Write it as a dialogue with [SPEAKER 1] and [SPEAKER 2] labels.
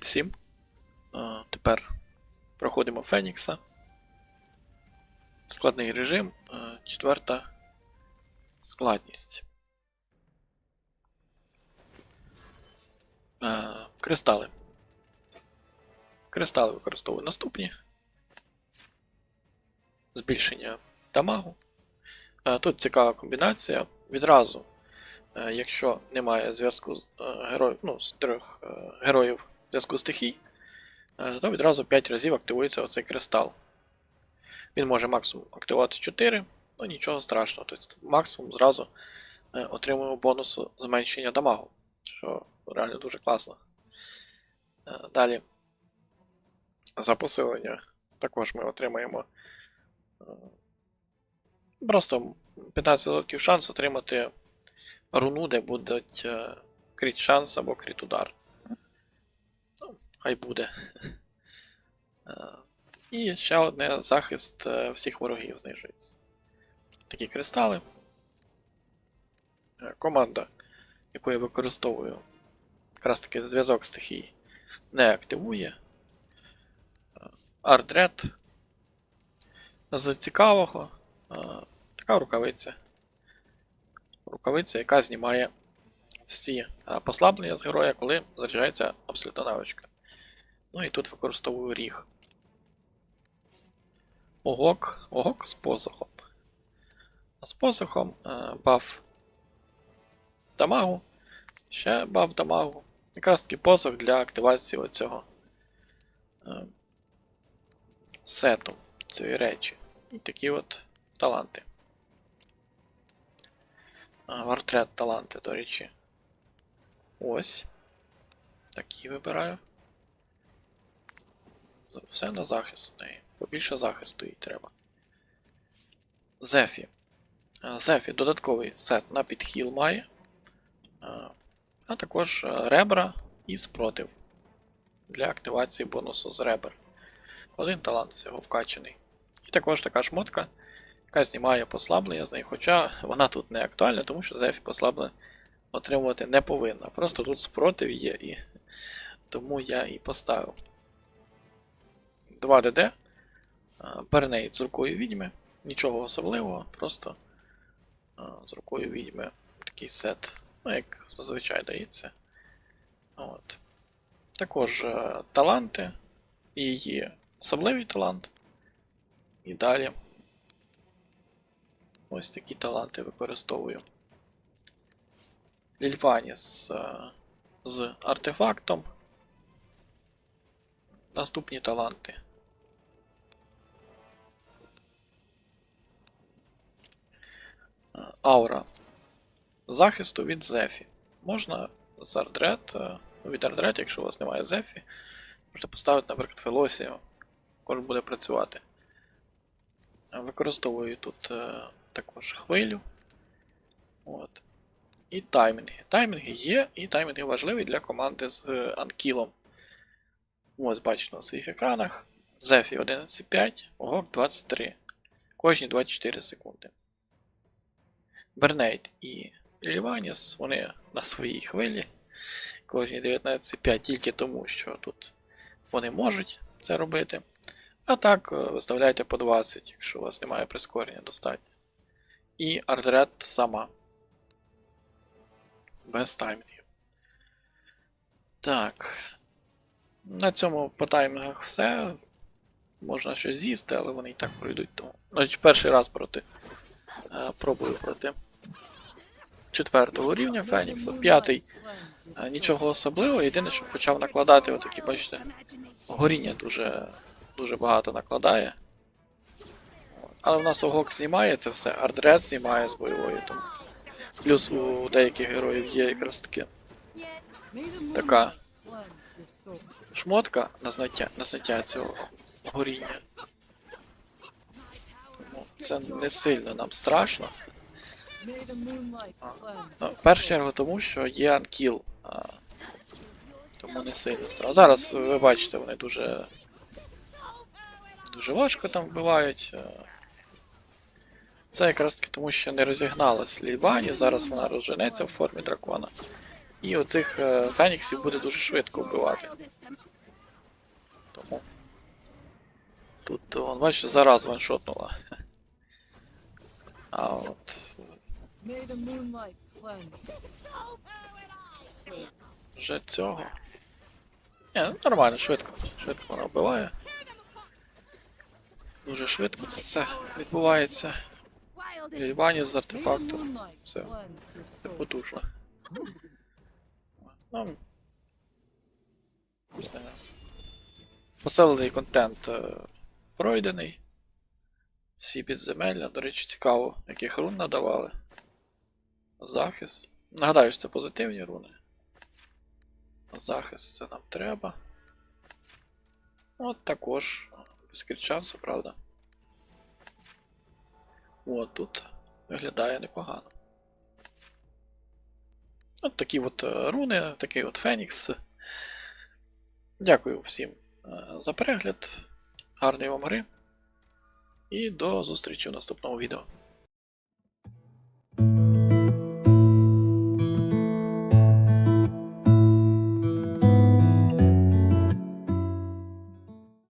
[SPEAKER 1] Привіт всім. Тепер проходимо Фенікса. Складний режим. Четверта складність. Кристали. Кристали використовую наступні. Збільшення дамагу. Тут цікава комбінація. Відразу, якщо немає зв'язку з е, героїв, ну, з трьох е, героїв зв'язку стихій, е, то відразу 5 разів активується оцей кристал. Він може максимум активувати 4, ну нічого страшного. Тобто максимум зразу е, отримуємо бонусу зменшення дамагу, що реально дуже класно. Е, Далі за посилення також ми отримаємо просто 15% шанс отримати руну, де будуть кріт шанс або кріт удар. Хай буде. Е, І ще одне захист е, всіх ворогів знижується. Такі кристали. Е, Команда, яку я використовую, якраз таки зв'язок стихій, не активує. Артред. З цікавого така рукавиця. Рукавиця, яка знімає всі послаблення з героя, коли заряджається абсолютна навичка. Ну і тут використовую ріг. Огок, огок з посохом. А з посохом е, баф дамагу. Ще баф дамагу. Якраз таки посох для активації оцього е, сету цієї речі. І такі от таланти. Вартрет таланти, до речі. Ось. Такі вибираю. Все на захист в неї. Побільше захисту їй треба. Зефі. Е, Зефі додатковий сет на підхіл має. Е, А також е, ребра і спротив для активації бонусу з ребер. Один талант всього вкачаний. І також така шмотка, яка знімає послаблення з неї, хоча вона тут не актуальна, тому що Зефі послаблення отримувати не повинна. Просто тут спротив є, і тому я і поставив. 2 ДД. Пернейт з рукою відьми. Нічого особливого, просто з рукою відьми такий сет, ну, як зазвичай дається. От. Також е, таланти, її особливий талант. І далі. Ось такі таланти використовую. Лільваніс е, з артефактом. Наступні таланти. Аура захисту від Зефі. Можна з Ардред, е, від Ардред, якщо у вас немає Зефі, можете поставити, наприклад, Фелосію. Також буде працювати. Використовую тут е, також хвилю. От. І таймінги. Таймінги є, і таймінги важливі для команди з е, анкілом. Ось бачите на своїх екранах. Зефі 11.5, Огок 23. Кожні 24 секунди. Бернейт і Ліваніс, вони на своїй хвилі. Кожні 19.5 тільки тому, що тут вони можуть це робити. А так, е, виставляйте по 20, якщо у вас немає прискорення достатньо. І артред сама. Без таймінгів. Так. На цьому по таймінгах все. Можна щось з'їсти, але вони і так пройдуть тому. Навіть перший раз проти. Е, пробую проти четвертого рівня Фенікса. П'ятий. е, Нічого особливого. Єдине, що почав накладати, отакі, бачите, горіння дуже, дуже багато накладає. Але в нас огок знімає це все, ардред знімає з бойової тому. Плюс у деяких героїв є якраз таки така шмотка на зняття, на зняття цього горіння. Тому це не сильно нам страшно. Ну, в першу чергу тому, що є анкіл. Тому не сильно страшно. Зараз ви бачите, вони дуже дуже важко там вбивають. Це якраз таки тому, що не розігналась Лівані, зараз вона розженеться в формі дракона. І оцих е, феніксів буде дуже швидко вбивати. Тому. Тут, он, бачите, зараз ваншотнула. А от вже цього. Ні, ну, нормально, швидко. Швидко вона вбиває. Дуже швидко це все відбувається. Івані з
[SPEAKER 2] moonlight
[SPEAKER 1] Все. Це потужно. Ну. Поселений контент е, пройдений. Всі підземелля. До речі, цікаво, яких рун надавали. Захист. Нагадаю, що це позитивні руни. Захист це нам треба. От також. Без кричанця, правда. От тут виглядає непогано. От такі от е, руни, такий от Фенікс. Дякую всім е, за перегляд. Гарної вам гри. І до зустрічі в наступному відео.